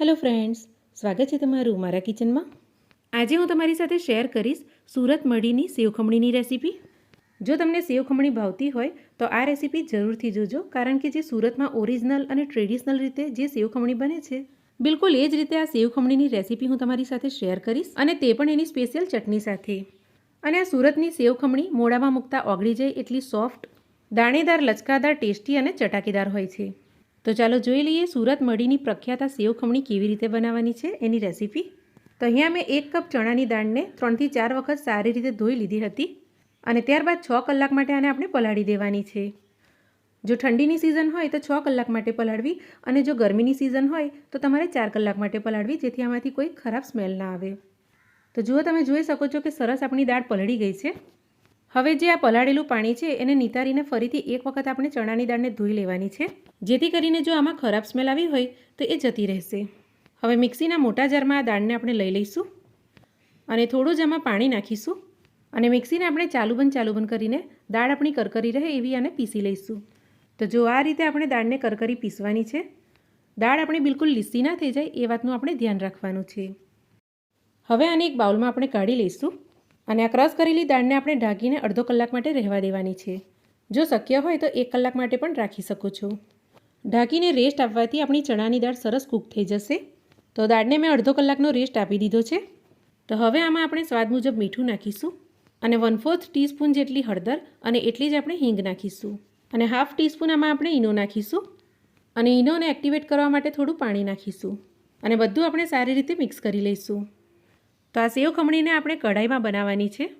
Hello friends સ્વાગત છે તમારું મારા કિચનમાં આજે હું તમારી સાથે શેર કરીશ સુરત મઢીની સેવખમણીની રેસીપી જો તમને સેવખમણી ભાવતી હોય તો આ રેસીપી જરૂરથી જોજો કારણ કે જે સુરતમાં ઓરિજિનલ અને ટ્રેડિશનલ રીતે જે સેવખમણી બને છે. બિલકુલ એ જ રીતે આ સેવખમણીની રેસીપી હું તમારી સાથે શેર કરીશ અને તે પણ એની સ્પેશિયલ ચટણી સાથે. અને આ સુરતની સેવખમણી મોડામાં મૂકતા ઓગળી જાય એટલી સોફ્ટ દાણેદાર લચકાદાર ટેસ્ટી અને ચટાકેદાર હોય છે. તો ચાલો જોઈ લઈએ સુરત મઢીની પ્રખ્યાત સેવ ખમણી કેવી રીતે બનાવવાની છે એની રેસીપી. તો અહીંયા મેં એક કપ ચણાની દાળને ત્રણથી ચાર વખત સારી રીતે ધોઈ લીધી હતી અને ત્યારબાદ છ કલાક માટે આને આપણે પલાળી દેવાની છે. જો ઠંડીની સિઝન હોય તો છ કલાક માટે પલાળવી અને જો ગરમીની સિઝન હોય તો તમારે ચાર કલાક માટે પલાળવી જેથી આમાંથી કોઈ ખરાબ સ્મેલ ના આવે. તો જુઓ તમે જોઈ શકો છો કે સરસ આપણી દાળ પલળી ગઈ છે. હવે જે આ પલાળેલું પાણી છે, એને નિતારીને ફરીથી એક વખત આપણે ચણાની દાળને ધોઈ લેવાની છે. જેથી કરીને જો આમાં ખરાબ સ્મેલ આવી હોય, તો એ જતી રહેશે. હવે મિક્સીના મોટા જારમાં આ દાળને આપણે લઈ લઈશું અને થોડું જ આમાં પાણી નાખીશું અને મિક્સીને આપણે ચાલુ બંધ ચાલુ બંધ કરીને દાળ આપણી કરકરી રહે એવી આને પીસી લઈશું. તો જો આ રીતે આપણે દાળને કરકરી પીસવાની છે, દાળ આપણી બિલકુલ લીસી ના થઈ જાય એ વાતનું આપણે ધ્યાન રાખવાનું છે. હવે આને એક બાઉલમાં આપણે કાઢી લઈશું. અને આ ક્રશ કરેલી દાળને આપણે ઢાંકીને અડધો કલાક માટે રહેવા દેવાની છે. જો શક્ય હોય તો એક કલાક માટે પણ રાખી શકો છો. ઢાંકીને રેસ્ટ આપવાથી આપણી ચણાની દાળ સરસ કૂક થઈ જશે. તો દાળને મેં અડધો કલાકનો રેસ્ટ આપી દીધો છે. તો હવે આમાં આપણે સ્વાદ મુજબ મીઠું નાખીશું અને વન ફોર્થ ટીસ્પૂન જેટલી હળદર અને એટલી જ આપણે હિંગ નાખીશું. અને હાફ ટીસ્પૂન આમાં આપણે ઈનો નાખીશું અને ઈનોને એક્ટિવેટ કરવા માટે થોડું પાણી નાખીશું. અને બધું આપણે સારી રીતે મિક્સ કરી લઈશું. તો આ સેવ ખમણીને આપણે કઢાઈમાં બનાવવાની છે.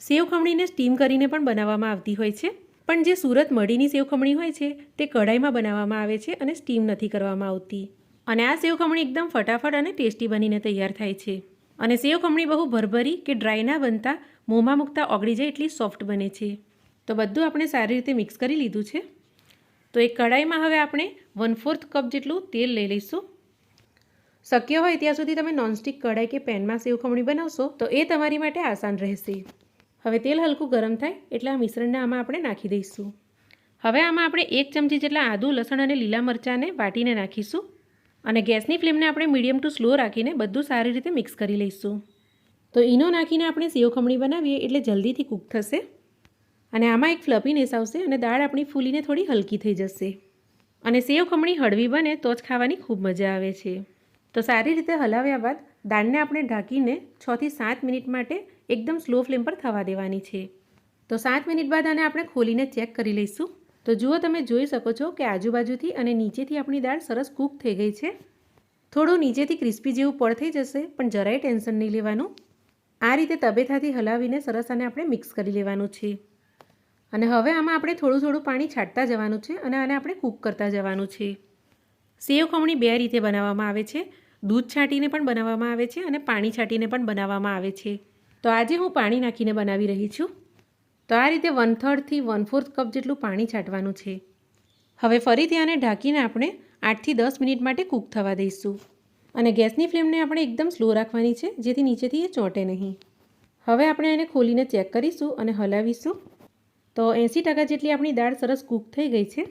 સેવ ખમણીને સ્ટીમ કરીને પણ બનાવવામાં આવતી હોય છે. પણ જે સુરત મઢીની સેવ ખમણી હોય છે, તે કઢાઈમાં બનાવવામાં આવે છે અને સ્ટીમ નથી કરવામાં આવતી. અને આ સેવ ખમણી એકદમ ફટાફટ અને ટેસ્ટી બનીને તૈયાર થાય છે. અને સેવ ખમણી બહુ ભરભરી કે ડ્રાય ના બનતા, મોંમાં મૂકતા ઓગળી જાય એટલી સોફ્ટ બને છે. તો બધું આપણે સારી રીતે મિક્સ કરી લીધું છે. તો એક કઢાઈમાં હવે આપણે વન ફોર્થ કપ જેટલું તેલ લઈ લઈશું. શક્ય હોય ત્યાં સુધી તમે નોનસ્ટિક કઢાઈ કે પેનમાં સેવ ખમણી બનાવશો, તો એ તમારી માટે આસાન રહેશે. હવે તેલ હલકું ગરમ થાય, એટલે આ મિશ્રણને આમાં આપણે નાખી દઈશું. હવે આમાં આપણે એક ચમચી જેટલા આદુ, લસણ અને લીલા મરચાંને વાટીને નાખીશું અને ગેસની ફ્લેમને આપણે મીડિયમ ટુ સ્લો રાખીને બધું સારી રીતે મિક્સ કરી લઈશું. તો ઈનો નાખીને આપણે સેવ ખમણી બનાવીએ, એટલે જલ્દીથી કૂક થશે. અને આમાં એક ફ્લપીનેસ આવશે અને દાળ આપણી ફૂલીને થોડી હલકી થઈ જશે. અને સેવ ખમણી હળવી બને તો જ ખાવાની ખૂબ મજા આવે છે. તો સારી રીતે હલાવ્યા બાદ દાળને આપણે ઢાંકીને છથી સાત મિનિટ માટે એકદમ સ્લો ફ્લેમ પર થવા દેવાની છે. તો સાત મિનિટ બાદ આને આપણે ખોલીને ચેક કરી લઈશું. તો જુઓ તમે જોઈ શકો છો કે આજુબાજુથી અને નીચેથી આપણી દાળ સરસ કૂક થઈ ગઈ છે. થોડું નીચેથી ક્રિસ્પી જેવું પડ થઈ જશે, પણ જરાય ટેન્શન નહીં લેવાનું. આ રીતે તબેથાથી હલાવીને સરસ આને આપણે મિક્સ કરી લેવાનું છે. અને હવે આમાં આપણે થોડું થોડું પાણી છાંટતા જવાનું છે અને આને આપણે કૂક કરતા જવાનું છે. સેવ ખમણી બે રીતે બનાવવામાં આવે છે. દૂધ છાંટીને પણ બનાવવામાં આવે છે અને પાણી છાંટીને પણ બનાવવામાં આવે છે. તો આજે હું પાણી નાખીને બનાવી રહી છું. તો આ રીતે વન થર્ડથી વન ફોર્થ કપ જેટલું પાણી છાંટવાનું છે. હવે ફરીથી આને ઢાંકીને આપણે આઠથી દસ મિનિટ માટે કૂક થવા દઈશું. અને ગેસની ફ્લેમને આપણે એકદમ સ્લો રાખવાની છે, જેથી નીચેથી એ ચોંટે નહીં. હવે આપણે એને ખોલીને ચેક કરીશું અને હલાવીશું. તો એંસી ટકા જેટલી આપણી દાળ સરસ કૂક થઈ ગઈ છે.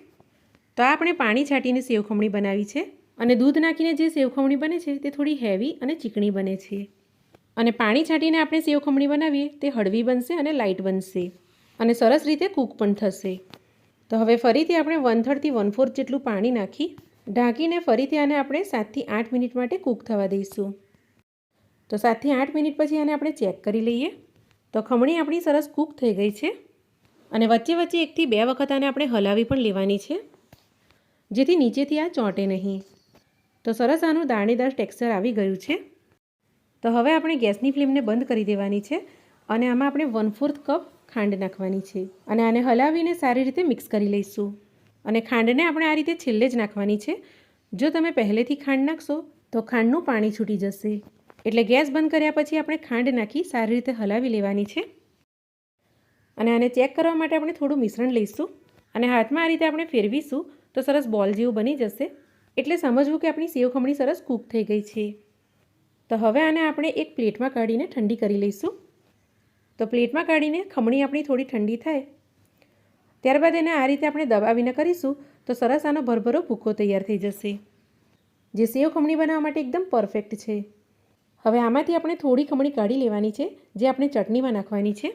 તો આ આપણે પાણી છાંટીને સેવ ખમણી બનાવી છે અને દૂધ નાખીને જે સેવ ખમણી બને છે તે થોડી હેવી અને ચીકણી બને છે. અને પાણી છાંટીને આપણે સેવ ખમણી બનાવીએ તે હળવી બનશે અને લાઇટ બનશે અને સરસ રીતે કૂક પણ થશે. તો હવે ફરીથી આપણે વન થર્ડથી વન ફોર્થ જેટલું પાણી નાખી ઢાંકીને ફરીથી આને આપણે સાતથી આઠ મિનિટ માટે કૂક થવા દઈશું. તો સાતથી આઠ મિનિટ પછી આને આપણે ચેક કરી લઈએ. તો ખમણી આપણી સરસ કૂક થઈ ગઈ છે અને વચ્ચે વચ્ચે એકથી બે વખત આને આપણે હલાવી પણ લેવાની છે. જેથી નીચેથી આ ચોંટે નહીં. તો સરસ આનું દાણેદાર ટેક્સચર આવી ગયું છે. તો હવે આપણે ગેસની ફ્લેમને બંધ કરી દેવાની છે અને આમાં આપણે વન ફોર્થ કપ ખાંડ નાખવાની છે અને આને હલાવીને સારી રીતે મિક્સ કરી લઈશું. અને ખાંડને આપણે આ રીતે છેલ્લે જ નાખવાની છે. જો તમે પહેલેથી ખાંડ નાખશો તો ખાંડનું પાણી છૂટી જશે. એટલે ગેસ બંધ કર્યા પછી આપણે ખાંડ નાખી સારી રીતે હલાવી લેવાની છે. અને આને ચેક કરવા માટે આપણે થોડું મિશ્રણ લઈશું અને હાથમાં આ રીતે આપણે ફેરવીશું તો સરસ બોલ જેવું બની જશે. એટલે સમજવું કે આપણી સેવ ખમણી સરસ કૂક થઈ ગઈ છે. તો હવે આને આપણે એક પ્લેટમાં કાઢીને ઠંડી કરી લઈશું. તો પ્લેટમાં કાઢીને ખમણી આપણી થોડી ઠંડી થાય. ત્યારબાદ એને આ રીતે આપણે દબાવીને કરીશું, તો સરસ આનો ભરભરો ભૂકો તૈયાર થઈ જશે. જે સેવ ખમણી બનાવવા માટે એકદમ પરફેક્ટ છે. હવે આમાંથી આપણે થોડી ખમણી કાઢી લેવાની છે, જે આપણે ચટણીમાં નાખવાની છે.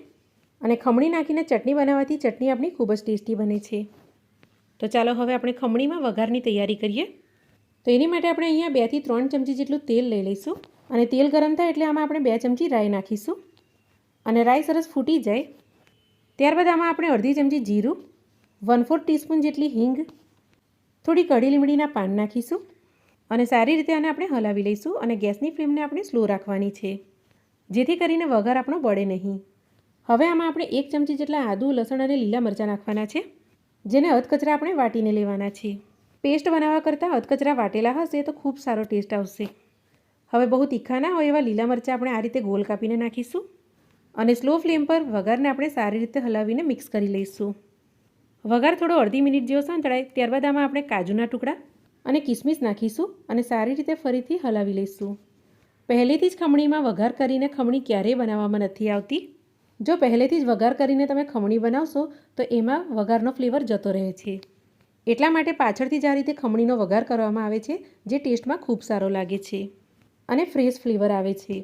અને ખમણી નાખીને ચટણી બનાવવાથી ચટણી આપણી ખૂબ જ ટેસ્ટી બને છે. તો ચાલો હવે આપણે ખમણીમાં વઘારની તૈયારી કરીએ. તો એની માટે આપણે અહીંયા બેથી ત્રણ ચમચી જેટલું તેલ લઈ લઈશું અને તેલ ગરમ થાય એટલે આમાં આપણે બે ચમચી રાઈ નાખીશું. અને રાઈ સરસ ફૂટી જાય. ત્યારબાદ આમાં આપણે અડધી ચમચી જીરું, વન ફોર ટીસ્પૂન જેટલી હિંગ, થોડી કઢી લીમડીના પાન નાખીશું અને સારી રીતે આને આપણે હલાવી લઈશું અને ગેસની ફ્લેમને આપણે સ્લો રાખવાની છે, જેથી કરીને વઘાર આપણો બળે નહીં. હવે આમાં આપણે એક ચમચી જેટલા આદુ, લસણ અને લીલા મરચાં નાખવાના છે. જેને અધકચરા આપણે વાટીને લેવાના છે પેસ્ટ બનાવવા કરતાં અધકચરા વાટેલા હશે તો ખૂબ સારો ટેસ્ટ આવશે. હવે બહુ તીખા ના હોય એવા લીલા મરચાં આપણે આ રીતે ગોલ કાપીને નાખીશું અને સ્લો ફ્લેમ પર વઘારને આપણે સારી રીતે હલાવીને મિક્સ કરી લઈશું. વઘાર થોડો અડધી મિનિટ જેવો સંતળાય, ત્યારબાદ આમાં આપણે કાજુના ટુકડા અને કિસમિસ નાખીશું અને સારી રીતે ફરીથી હલાવી લઈશું. પહેલેથી જ ખમણીમાં વઘાર કરીને ખમણી ક્યારેય બનાવવામાં નથી આવતી. જો પહેલેથી જ વઘાર કરીને તમે ખમણી બનાવશો, તો એમાં વઘારનો ફ્લેવર જતો રહે છે. એટલા માટે પાછળથી જ આ રીતે ખમણીનો વઘાર કરવામાં આવે છે, જે ટેસ્ટમાં ખૂબ સારો લાગે છે અને ફ્રેશ ફ્લેવર આવે છે.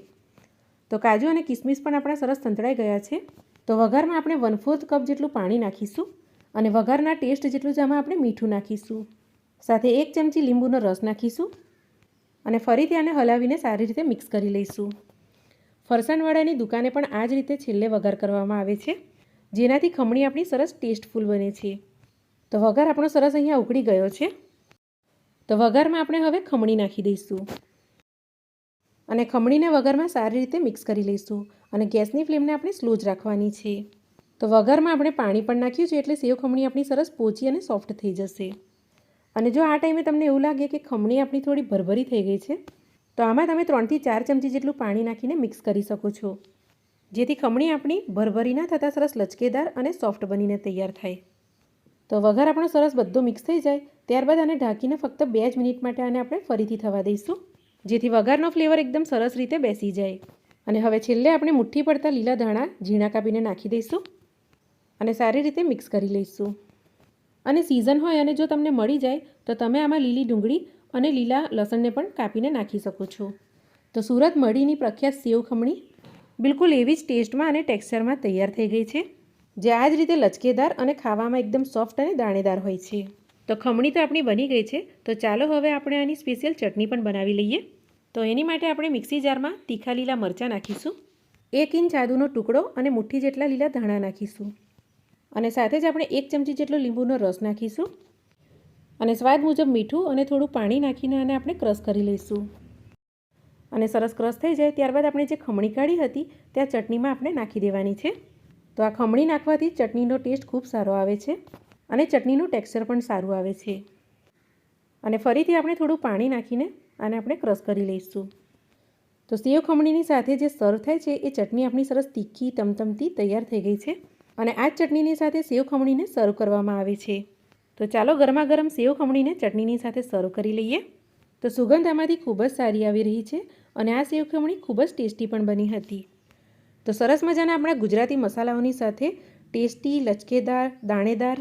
તો કાજુ અને કિસમિસ પણ આપણા સરસ સંતળાઈ ગયા છે. તો વઘારમાં આપણે વન ફોર્થ કપ જેટલું પાણી નાખીશું અને વઘારના ટેસ્ટ જેટલું જ આમાં આપણે મીઠું નાખીશું. સાથે એક ચમચી લીંબુનો રસ નાખીશું અને ફરીથી આને હલાવીને સારી રીતે મિક્સ કરી લઈશું. ફરસાણવાળાની દુકાને પણ આ જ રીતે છેલ્લે વઘાર કરવામાં આવે છે. જેનાથી ખમણી આપણી સરસ ટેસ્ટફુલ બને છે. તો વઘાર આપણો સરસ અહીંયા ઉકળી ગયો છે. તો વઘારમાં આપણે હવે ખમણી નાખી દઈશું. અને ખમણીને વઘારમાં સારી રીતે મિક્સ કરી લઈશું અને ગેસની ફ્લેમને આપણે સ્લો જ રાખવાની છે. તો વઘારમાં આપણે પાણી પણ નાખ્યું છે એટલે સેવ ખમણી આપણી સરસ પોચી અને સોફ્ટ થઈ જશે. અને જો આ ટાઈમે તમને એવું લાગે કે ખમણી આપણી થોડી ભરભરી થઈ ગઈ છે તો આમાં તમે ત્રણથી ચાર ચમચી જેટલું પાણી નાખીને મિક્સ કરી શકો છો. જેથી ખમણી આપણી ભરભરી ના થતાં સરસ લચકેદાર અને સોફ્ટ બનીને તૈયાર થાય. તો વઘાર આપણો સરસ બધો મિક્સ થઈ જાય, ત્યારબાદ આને ઢાંકીને ફક્ત બે જ મિનિટ માટે આને આપણે ફરીથી થવા દઈશું. જેથી વઘારનો ફ્લેવર એકદમ સરસ રીતે બેસી જાય. અને હવે છેલ્લે આપણે મુઠ્ઠી પડતા લીલા ધાણા ઝીણા કાપીને નાખી દઈશું અને સારી રીતે મિક્સ કરી લઈશું. અને સિઝન હોય અને જો તમને મળી જાય, તો તમે આમાં લીલી ડુંગળી અને લીલા લસણને પણ કાપીને નાખી શકો છો. તો સુરત મઢીની પ્રખ્યાત સેવ ખમણી બિલકુલ એવી જ ટેસ્ટમાં અને ટેક્સચરમાં તૈયાર થઈ ગઈ છે, જે આ જ રીતે લચકેદાર અને ખાવામાં એકદમ સોફ્ટ અને દાણેદાર હોય છે. તો ખમણી તો આપણી બની ગઈ છે, તો ચાલો હવે આપણે આની સ્પેશિયલ ચટણી પણ બનાવી લઈએ. તો એની માટે આપણે મિક્સી જારમાં તીખા લીલા મરચાં નાખીશું, એક ઇંચ આદુનો ટુકડો અને મુઠ્ઠી જેટલા લીલા ધાણા નાખીશું. અને સાથે જ આપણે એક ચમચી જેટલો લીંબુનો રસ નાખીશું. અને સ્વાદ મુજબ મીઠું અને થોડું પાણી નાખીને આને આપણે ક્રશ કરી લઈશું. અને સરસ ક્રશ થઈ જાય ત્યારબાદ આપણે જે ખમણી કાઢી હતી ત્યાં ચટણીમાં આપણે નાખી દેવાની છે. તો આ ખમણી નાખવાથી ચટણીનો ટેસ્ટ ખૂબ સારો આવે છે અને ચટણીનું ટેક્સચર પણ સારું આવે છે. અને ફરીથી આપણે થોડું પાણી નાખીને આને આપણે ક્રશ કરી લઈશું. તો સેવ ખમણીની સાથે જે સર્વ થાય છે એ ચટણી આપણી સરસ તીખી તમતમતી તૈયાર થઈ ગઈ છે અને આ જ ચટણીની સાથે સેવ ખમણીને સર્વ કરવામાં આવે છે. તો ચાલો ગરમા ગરમ સેવ ખમણીને ચટણીની સાથે સર્વ કરી લઈએ. તો સુગંધ આમાંથી ખૂબ જ સારી આવી રહી છે અને આ સેવ ખમણી ખૂબ જ ટેસ્ટી પણ બની હતી. તો સરસ મજાના આપણા ગુજરાતી મસાલાઓની સાથે ટેસ્ટી લચકેદાર, દાણેદાર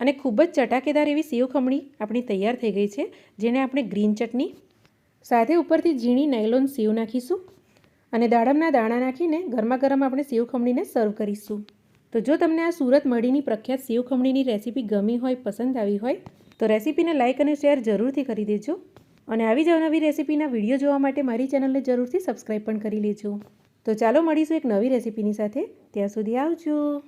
અને ખૂબ જ ચટાકેદાર એવી સેવ ખમણી આપણી તૈયાર થઈ ગઈ છે, જેને આપણે ગ્રીન ચટણી સાથે ઉપરથી ઝીણી નાયલોન સેવ નાખીશું અને દાડમના દાણા નાખીને ગરમા ગરમ આપણે સેવ ખમણીને સર્વ કરીશું. તો જો તમને આ સુરત મઢીની પ્રખ્યાત સેવ ખમણીની રેસીપી ગમી હોય, પસંદ આવી હોય, તો રેસીપીને લાઇક અને શેર જરૂરથી કરી દેજો. અને આવી જ નવી રેસીપીના વીડિયો જોવા માટે મારી ચેનલને જરૂરથી સબસ્ક્રાઈબ પણ કરી લેજો. તો ચાલો મળીશું એક નવી રેસીપીની સાથે. ત્યાં સુધી આવજો.